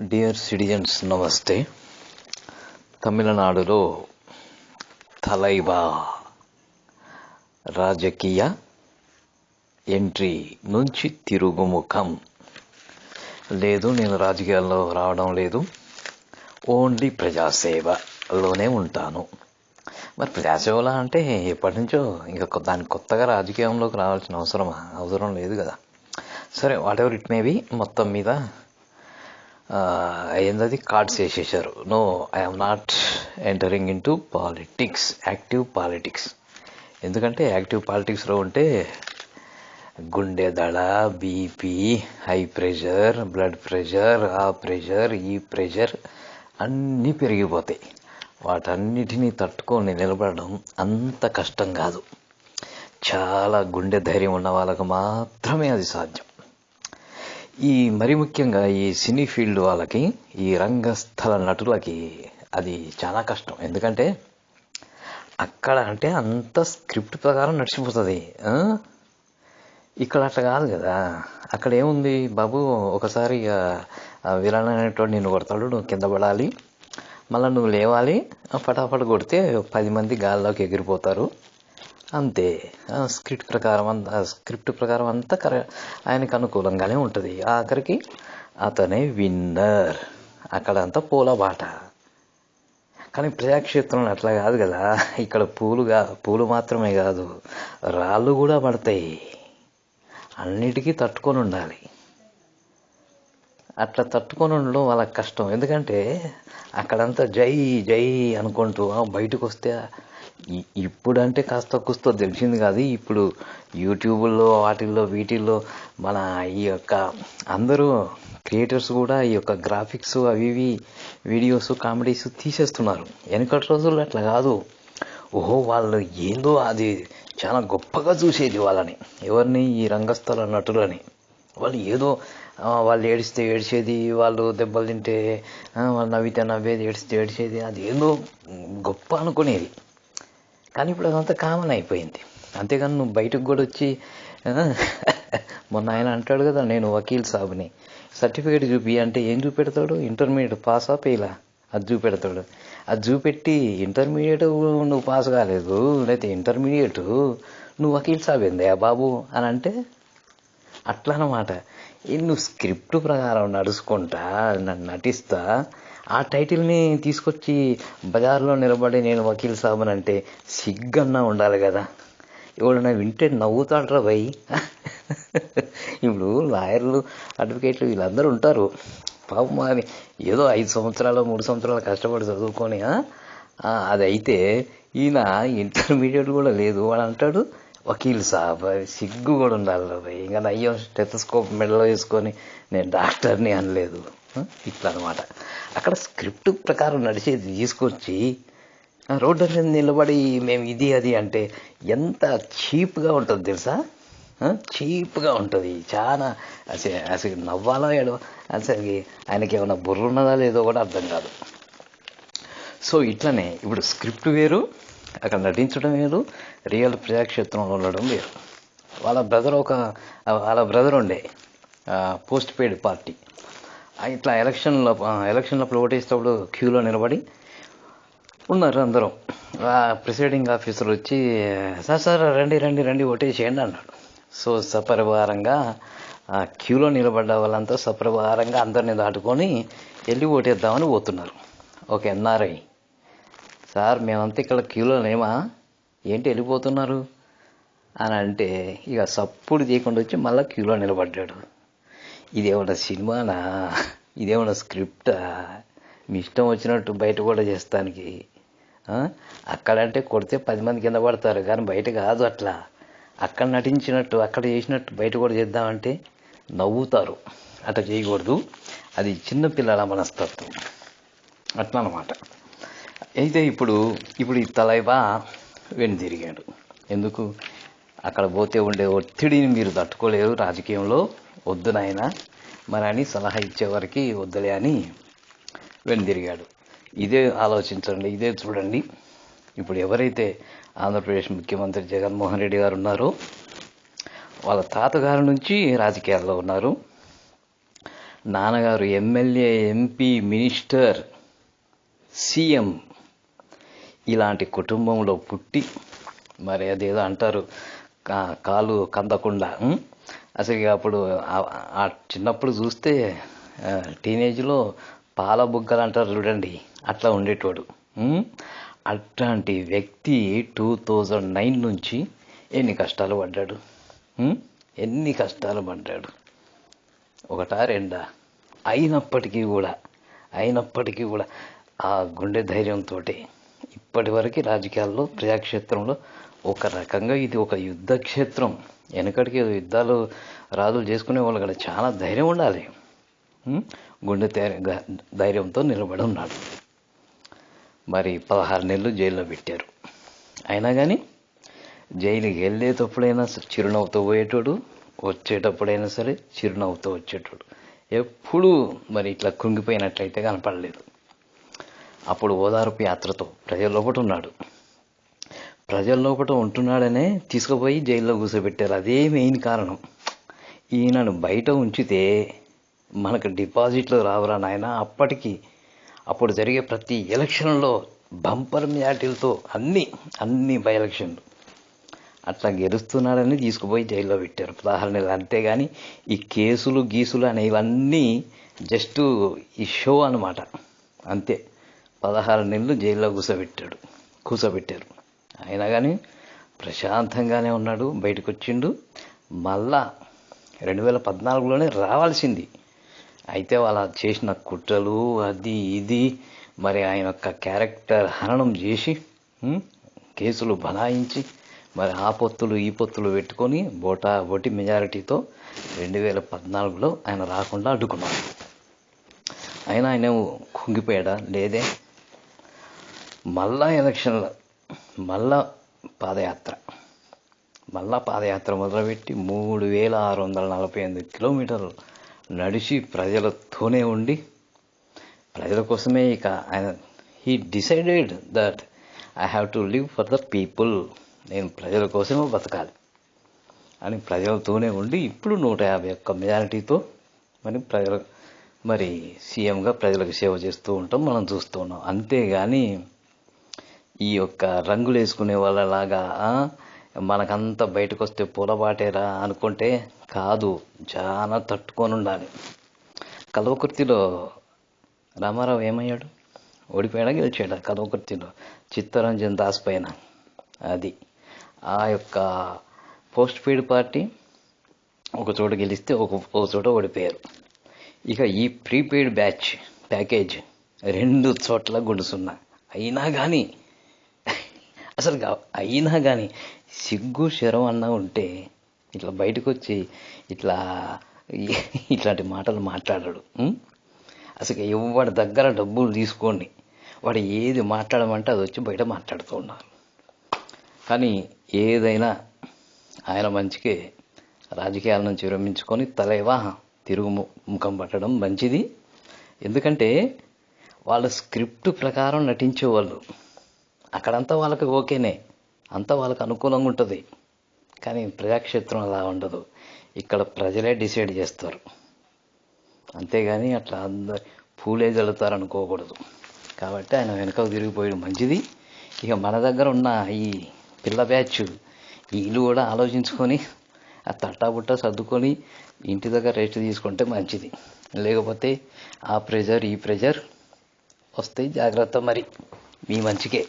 Dear citizens నమస్తే తమిళనాడులో తలైవా రాజకీయ ఎంట్రీ నుంచి తిరుగుముఖం. లేదు నేను రాజకీయాల్లో రావడం లేదు. ఓన్లీ ప్రజాసేవలోనే ఉంటాను. మరి ప్రజాసేవలా అంటే ఎప్పటి నుంచో ఇంకా దాని కొత్తగా రాజకీయంలోకి రావాల్సిన అవసరం అవసరం లేదు కదా. సరే whatever it may be మొత్తం మీద అయ్యింది కార్డ్స్ వేసేసారు no I'm not entering in to politics active politics ఎందుకంటే యాక్టివ్ పాలిటిక్స్లో ఉంటే గుండె దడ BP high pressure blood pressure ఆ ప్రెషర్ ఈ ప్రెషర్ అన్నీ పెరిగిపోతాయి. వాటన్నిటినీ తట్టుకొని నిలబడడం అంత కష్టం కాదు. చాలా గుండె ధైర్యం ఉన్న వాళ్ళకు మాత్రమే అది సాధ్యం. ఈ మరి ముఖ్యంగా ఈ సినీ ఫీల్డ్ వాళ్ళకి ఈ రంగస్థల నటులకి అది చాలా కష్టం. ఎందుకంటే అక్కడ అంటే అంత స్క్రిప్ట్ ప్రకారం నడిచిపోతుంది. ఇక్కడ అట్లా కాదు కదా. అక్కడ ఏముంది? బాబు ఒకసారి ఇక ఆ అనేటువంటి నిన్ను కొడతాడు నువ్వు కింద పడాలి. మళ్ళీ నువ్వు లేవాలి. ఆ పటాపట కొడితే పది మంది గాల్లోకి ఎగిరిపోతారు. అంతే. స్క్రిప్ట్ ప్రకారం అంత స్క్రిప్ట్ ప్రకారం అంతా కర ఆయనకు అనుకూలంగానే ఉంటుంది. ఆఖరికి అతనే విన్నర్. అక్కడంతా పూల బాట. కానీ ప్రజాక్షేత్రంలో అట్లా కాదు కదా. ఇక్కడ పూలుగా పూలు మాత్రమే కాదు రాళ్ళు కూడా పడతాయి. అన్నిటికీ తట్టుకొని ఉండాలి. అట్లా తట్టుకొని ఉండడం వాళ్ళకి కష్టం. ఎందుకంటే అక్కడంతా జై జై అనుకుంటూ బయటకు వస్తే ఇప్పుడంటే కాస్త కుస్తో తెలిసింది కాదు. ఇప్పుడు యూట్యూబ్లో వాటిల్లో వీటిల్లో మన ఈ యొక్క అందరూ క్రియేటర్స్ కూడా ఈ యొక్క గ్రాఫిక్స్ అవి ఇవి వీడియోస్ కామెడీస్ తీసేస్తున్నారు. వెనకటి రోజుల్లో అట్లా కాదు. ఓహో వాళ్ళు ఏందో అది చాలా గొప్పగా చూసేది వాళ్ళని. ఎవరిని ఈ రంగస్థల నటులని? వాళ్ళు ఏదో వాళ్ళు ఏడిస్తే ఏడిచేది వాళ్ళు దెబ్బలు తింటే వాళ్ళు నవ్వితే నవ్వేది ఏడిస్తే ఏడిచేది అది ఏదో గొప్ప అనుకునేది. కానీ ఇప్పుడు అదంతా కామన్ అయిపోయింది. అంతేగాని నువ్వు బయటకు కూడా వచ్చి మొన్న ఆయన అంటాడు కదా నేను వకీల్ సాబుని. సర్టిఫికేట్ చూపి అంటే ఏం చూపెడతాడు? ఇంటర్మీడియట్ పాస్ ఆ అది చూపెడతాడు. అది చూపెట్టి ఇంటర్మీడియట్ నువ్వు పాస్ కాలేదు లేకపోతే ఇంటర్మీడియట్ నువ్వు వకీల్ సాబ్ ఏందయ్యా బాబు అని అంటే అట్లా అనమాట నువ్వు స్క్రిప్ట్ ప్రకారం నడుచుకుంటా నన్ను నటిస్తా ఆ టైటిల్ని తీసుకొచ్చి బజార్లో నిలబడి నేను వకీల్ సాబన్ అంటే సిగ్గన్నా ఉండాలి కదా. ఎవడన్నా వింటే నవ్వుతాడరా భయ్ ఇప్పుడు లాయర్లు అడ్వకేట్లు వీళ్ళందరూ ఉంటారు. పాపం మరి ఏదో ఐదు సంవత్సరాలు మూడు సంవత్సరాలు కష్టపడి చదువుకొని అది అయితే ఈయన ఇంటర్మీడియట్ కూడా లేదు. వాడు అంటాడు వకీల్ సాబ్ సిగ్గు కూడా ఉండాలి రా భయ్ ఇంకా అయ్యో స్టెథోస్కోప్ మెడలో వేసుకొని నేను డాక్టర్ని అనలేదు. ఇట్లా అనమాట అక్కడ స్క్రిప్ట్ ప్రకారం నడిచేది తీసుకొచ్చి రోడ్డు మీద నిలబడి మేము ఇది అది అంటే ఎంత చీప్గా ఉంటుంది తెలుసా? చీప్గా ఉంటుంది. చాలా అసలు అసలు నవ్వాలా ఏడవ? అసలు ఆయనకి ఏమైనా బుర్ర ఉన్నదా లేదో కూడా అర్థం కాదు. సో ఇట్లనే ఇప్పుడు స్క్రిప్ట్ వేరు అక్కడ నటించడం వేరు రియల్ ప్రజాక్షేత్రంలో ఉండడం వేరు. వాళ్ళ బ్రదర్ ఒక వాళ్ళ బ్రదర్ ఉండే పోస్ట్ పెయిడ్ పార్టీ. ఇట్లా ఎలక్షన్లో ఎలక్షన్లప్పుడు ఓటేసేటప్పుడు క్యూలో నిలబడి ఉన్నారు అందరూ. ప్రిసైడింగ్ ఆఫీసర్ వచ్చి సార్ సార్ రండి రండి రండి ఓటేసేయండి అన్నాడు. సో సపరివారంగా ఆ క్యూలో నిలబడ్డ వాళ్ళంతా సపరివారంగా అందరిని దాటుకొని వెళ్ళి ఓటేద్దామని పోతున్నారు. Okay NRI. సార్ మేమంతా ఇక్కడ క్యూలో లేమా? ఏంటి వెళ్ళిపోతున్నారు? అని అంటే ఇక సప్పుడు చేయకుండా వచ్చి మళ్ళీ క్యూలో నిలబడ్డాడు. ఇదేమన్నా సినిమానా? ఇదేమన్నా స్క్రిప్టా? మీ ఇష్టం వచ్చినట్టు బయట కూడా చేస్తానికి అక్కడంటే కొడితే పది మంది కింద పడతారు కానీ బయట కాదు అట్లా. అక్కడ నటించినట్టు అక్కడ చేసినట్టు బయట కూడా చేద్దామంటే నవ్వుతారు. అట్లా చేయకూడదు. అది చిన్నపిల్లల మనస్తత్వం. అట్లా అనమాట అయితే ఇప్పుడు ఇప్పుడు ఈ తలైవా వెనుదిరిగాడు ఎందుకు? అక్కడ పోతే ఉండే ఒత్తిడిని మీరు తట్టుకోలేరు రాజకీయంలో. వద్దు నాయన. మరి అని సలహా ఇచ్చేవారికి వద్దులే అని వెనుదిరిగాడు. ఇదే ఆలోచించండి ఇదే చూడండి. ఇప్పుడు ఎవరైతే ఆంధ్రప్రదేశ్ ముఖ్యమంత్రి జగన్మోహన్ రెడ్డి గారు ఉన్నారో వాళ్ళ తాతగారి నుంచి రాజకీయాల్లో ఉన్నారు. నాన్నగారు ఎమ్మెల్యే ఎంపీ మినిస్టర్ సీఎం ఇలాంటి కుటుంబంలో పుట్టి మరి అదేదో అంటారు కాలు కందకుండా అసలు ఇక అప్పుడు ఆ- చిన్నప్పుడు చూస్తే టీనేజ్లో పాల బుగ్గలు అంటారు చూడండి అట్లా ఉండేటోడు. అట్లాంటి వ్యక్తి టూ థౌజండ్ నైన్ నుంచి ఎన్ని కష్టాలు పడ్డాడు? ఎన్ని కష్టాలు పడ్డాడు? ఒకటా రెండా? అయినప్పటికీ కూడా అయినప్పటికీ కూడా ఆ గుండె ధైర్యంతో ఇప్పటి వరకు రాజకీయాల్లో ప్రజాక్షేత్రంలో ఒక రకంగా ఇది ఒక యుద్ధక్షేత్రం వెనకటికి ఏదో యుద్ధాలు రాజులు చేసుకునే వాళ్ళు కదా చాలా ధైర్యం ఉండాలి. గుండె ధైర్యంతో నిలబడి ఉన్నాడు. మరి పదహారు నెలలు జైల్లో పెట్టారు. అయినా కానీ జైలుకి వెళ్ళేటప్పుడైనా సరే చిరునవ్వుతో పోయేటోడు వచ్చేటప్పుడైనా సరే చిరునవ్వుతో వచ్చేటోడు. ఎప్పుడూ మరి ఇట్లా కృంగిపోయినట్లయితే కనపడలేదు. అప్పుడు ఓదార్పు యాత్రతో ప్రజల ఉన్నాడు ప్రజల లోపల ఉంటున్నాడనే తీసుకుపోయి జైల్లో కూర్చోబెట్టారు అదే మెయిన్ కారణం. ఈయనను బయట ఉంచితే మనకు డిపాజిట్లు రావురా నాయన. అప్పటికి అప్పుడు జరిగే ప్రతి ఎలక్షన్లో బంపర్ మ్యాటిల్తో అన్ని అన్ని బై ఎలక్షన్లు. అట్లా గెలుస్తున్నాడని తీసుకుపోయి జైల్లో పెట్టారు. పదహారు నెలలు అంతేగాని ఈ కేసులు గీసులు అనేవన్నీ జస్ట్ ఈ షో అన్నమాట. అంతే. పదహారు నెలలు జైల్లో కూర్చోబెట్టాడు కూర్చోబెట్టారు అయినా కానీ ప్రశాంతంగానే ఉన్నాడు బయటకు వచ్చిండు మళ్ళా రెండు వేల పద్నాలుగులోనే రావాల్సింది. అయితే వాళ్ళ చేసిన కుట్రలు అది ఇది మరి ఆయన యొక్క క్యారెక్టర్ హననం చేసి కేసులు బనాయించి మరి ఆ పొత్తులు ఈ పొత్తులు పెట్టుకొని బోటా బోటి మెజారిటీతో రెండు వేల పద్నాలుగులో ఆయన రాకుండా అడ్డుకున్నాడు. అయినా ఆయన కుంగిపోయాడా? లేదే. మళ్ళా ఎలక్షన్లో మళ్ళా పాదయాత్ర. మళ్ళా పాదయాత్ర మొదలుపెట్టి మూడు వేల ఆరు వందల నలభై ఎనిమిది కిలోమీటర్లు నడిచి ప్రజలతోనే ఉండి ప్రజల కోసమే ఇక ఆయన he decided that I have to live for the people నేను ప్రజల కోసమే బతకాలి అని ప్రజలతోనే ఉండి ఇప్పుడు నూట యాభై ఒక్క మెజారిటీతో మరి ప్రజల మరి సీఎంగా ప్రజలకు సేవ చేస్తూ ఉంటాం మనం చూస్తూ ఉన్నాం. అంతేగాని ఈ యొక్క రంగులు వేసుకునే వాళ్ళలాగా మనకంతా బయటకు వస్తే పూలబాటేరా అనుకుంటే కాదు చాలా తట్టుకొని ఉండాలి కల్వకుర్తిలో రామారావు ఏమయ్యాడు? ఓడిపోయాడా గెలిచాడా? కల్వకుర్తిలో చిత్తరంజన్ దాస్ పైన. అది. ఆ యొక్క పోస్ట్ పెయిడ్ పార్టీ ఒక చోట గెలిస్తే ఒక ఒక చోట ఓడిపోయారు. ఇక ఈ ప్రీపెయిడ్ బ్యాచ్ ప్యాకేజ్ రెండు చోట్ల గుడుసున్నా. అయినా కానీ అసలు అయినా కానీ సిగ్గు శరం అన్నా ఉంటే ఇట్లా బయటకు వచ్చి ఇట్లా ఇట్లాంటి మాటలు మాట్లాడాడు అసలు ఎవడి దగ్గర డబ్బులు తీసుకోండి. వాడు ఏది మాట్లాడమంటే అది వచ్చి బయట మాట్లాడుతూ ఉన్నారు కానీ ఏదైనా ఆయన మంచికే రాజకీయాల నుంచి విరమించుకొని తలైవా తిరుగు ము- ముఖం పట్టడం మంచిది. ఎందుకంటే వాళ్ళ స్క్రిప్ట్ ప్రకారం నటించేవాళ్ళు. అక్కడంతా వాళ్ళకి ఓకేనే. అంతా వాళ్ళకి అనుకూలంగా ఉంటుంది. కానీ ప్రజాక్షేత్రం అలా ఉండదు. ఇక్కడ ప్రజలే డిసైడ్ చేస్తారు. అంతేగాని అట్లా అందరు పూలే జల్లుతారు అనుకోకూడదు. కాబట్టి ఆయన వెనకకు తిరిగిపోయడం. మంచిది. ఇక మన దగ్గర ఉన్న ఈ పిల్ల బ్యాచ్ వీళ్ళు కూడా ఆలోచించుకొని ఆ తట్టాబుట్ట సర్దుకొని ఇంటి దగ్గర రెస్ట్ తీసుకుంటే మంచిది. లేకపోతే ఆ ప్రెజర్ ఈ ప్రెజర్ వస్తాయి జాగ్రత్త మరి. మీ మంచికే.